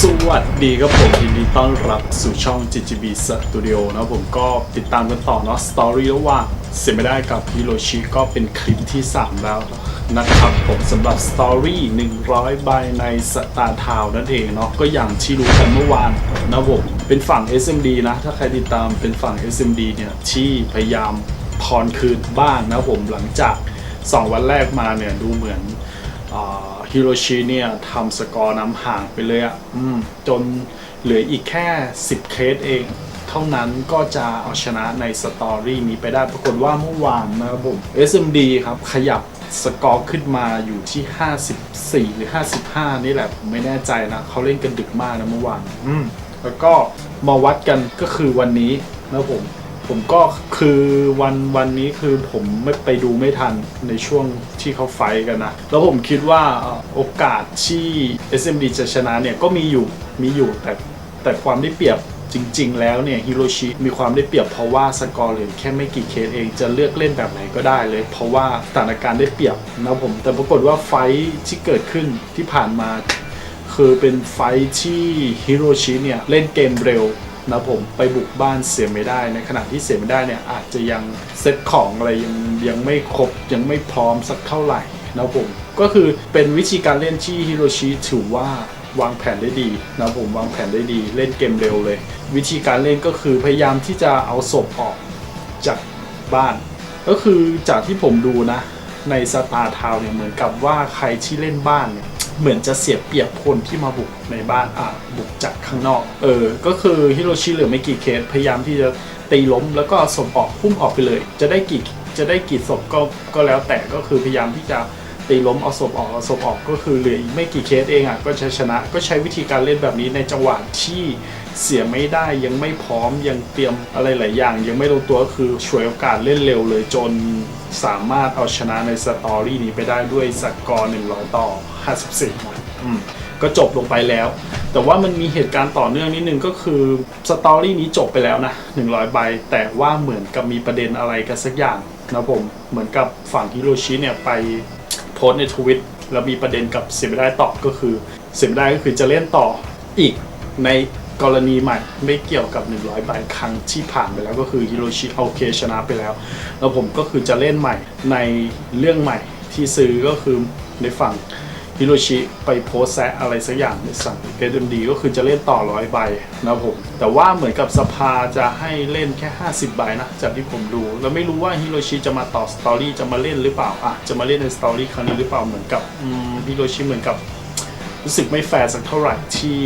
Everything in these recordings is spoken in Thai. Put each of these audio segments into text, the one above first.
สวัสดีครับผมยินดีต้อนรับสู่ช่อง GGB Studio นะผมก็ติดตามกันต่อเนาะสตอรี่ระหว่างเสียไม่ได้กับฮิโรชิก็เป็นคลิปที่ 3 แล้วนะครับผมสำหรับสตอรี่100 ใบในสตาร์ทาวนั่นเองเนาะก็อย่างที่รู้กันเมื่อวานนะผมเป็นฝั่ง SMD นะ ถ้าใครติดตามเป็นฝั่ง SMD เนี่ย ที่พยายามทอนคืนบ้านนะผมหลังจาก 2 วันแรกมาเนี่ยดูเหมือน ฮิโรชิเนี่ยทำสกอร์นำห่างไปเลยอะ่ะจนเหลืออีกแค่ 10 เคสเอง เท่านั้นก็จะเอาชนะในสตอรี่นี้ไปได้ปรากฏว่าเมื่อวานนะครับผม SMD ครับ ขยับสกอร์ขึ้นมาอยู่ที่ 54 หรือ 55 นี่แหละ ผมไม่แน่ใจนะ เขาเล่นกันดึกมากนะเมื่อวานแล้วก็มาวัดกันก็คือวันนี้นะครับผม ผมก็คือวันวันนี้คือผมไม่ไปดูไม่ทันในช่วงที่เขาไฟกันนะ แล้วผมคิดว่าโอกาสที่ SMD จะชนะเนี่ยก็มีอยู่มีอยู่แต่แต่ความได้เปรียบจริง ๆ แล้วเนี่ยฮิโรชิมีความได้เปรียบเพราะว่าสกอร์เหลือแค่ไม่กี่เคสเองจะเลือกเล่นแบบไหนก็ได้เลย เพราะว่าสถานการณ์ได้เปรียบนะผมแต่ปรากฏว่าไฟที่เกิดขึ้นที่ผ่านมา คือเป็นไฟที่ฮิโรชิเนี่ยเล่นเกมเร็ว นะผมไปบุกบ้านเสียไม่ได้ในขณะที่เสียไม่ได้เนี่ยอาจจะยังเซตของอะไรยังยังไม่ครบยังไม่พร้อมสักเท่าไหร่นะผมก็คือเป็นวิธีการเล่นที่ฮิโรชิถือว่าวางแผนได้ดีนะผมวางแผนได้ดี เล่นเกมเร็วเลย วิธีการเล่นก็คือพยายามที่จะเอาศพออกจากบ้าน ก็คือจากที่ผมดูนะในสตาร์ทาวเนี่ยเหมือนกับว่าใครที่เล่นบ้านเนี่ย เหมือนจะเสียเปรียบคนที่มาบุกในบ้านอะบุกจากข้างนอก เออ ก็คือฮิโรชิเหลือไม่กี่เคสพยายามที่จะตีล้มแล้วก็เอาศพออกพุ่มออกไปเลย จะได้กี่จะได้กี่ศพก็ก็แล้วแต่ก็คือพยายามที่จะตีล้มเอาศพออกเอาศพออกก็คือเหลืออีกไม่กี่เคสเองอะก็จะชนะก็ใช้วิธีการเล่นแบบนี้ในจังหวะที่เสียไม่ได้ยังไม่พร้อมยังเตรียมอะไรหลายอย่าง ยังไม่ลงตัวก็คือฉวยโอกาสเล่นเร็วเลยจน สามารถเอาชนะในสตอรี่นี้ไปได้ด้วยสกอร์100 ต่อ 54นะอืมก็จบลงไปแล้ว แต่ว่ามันมีเหตุการณ์ต่อเนื่องนิดนึงก็คือสตอรี่นี้จบไปแล้วนะ100 ใบ แต่ว่าเหมือนกับมีประเด็นอะไรกันสักอย่างนะผมเหมือนกับฝั่งฮิโรชิเนี่ยไปโพสในทวิตแล้วมีประเด็นกับเสียไม่ได้ต่อก็คือเสียไม่ได้ก็คือจะเล่นต่ออีกใน กรณีใหม่ไม่เกี่ยวกับ 100 ใบครั้งที่ผ่านไปแล้วก็คือฮิโรชิโอเคชนะไปแล้ว แล้วผมก็คือจะเล่นใหม่ในเรื่องใหม่ที่ซื้อก็คือในฝั่งฮิโรชิไปโพสแซะอะไรสักอย่างในสั่งเอมดีก็คือจะเล่นต่อร้อยใบนะผม แต่ว่าเหมือนกับสภาจะให้เล่นแค่ 50 ใบนะจากที่ผมดู แล้วไม่รู้ว่าฮิโรชิจะมาต่อสตอรี่จะมาเล่นหรือเปล่าอะจะมาเล่นในสตอรี่ครั้งนี้หรือเปล่าเหมือนกับฮิโรชิเหมือนกับ รู้สึกไม่แฟร์สักเท่าไหร่ที่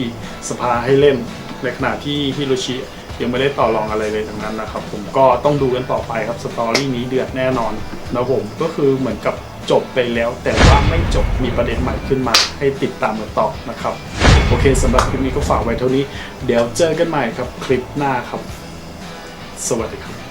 สภาให้เล่นในขณะที่ฮิโรชิยังไม่ได้ต่อรองอะไรเลยทั้งนั้นนะครับ ผมก็ต้องดูกันต่อไปครับสตอรี่นี้เดือดแน่นอนนะผมก็คือเหมือนกับจบไปแล้ว แต่ว่าไม่จบมีประเด็นใหม่ขึ้นมาให้ติดตามกันต่อนะครับ โอเคสำหรับคลิปนี้ก็ฝากไว้เท่านี้ เดี๋ยวเจอกันใหม่ครับคลิปหน้าครับ สวัสดีครับ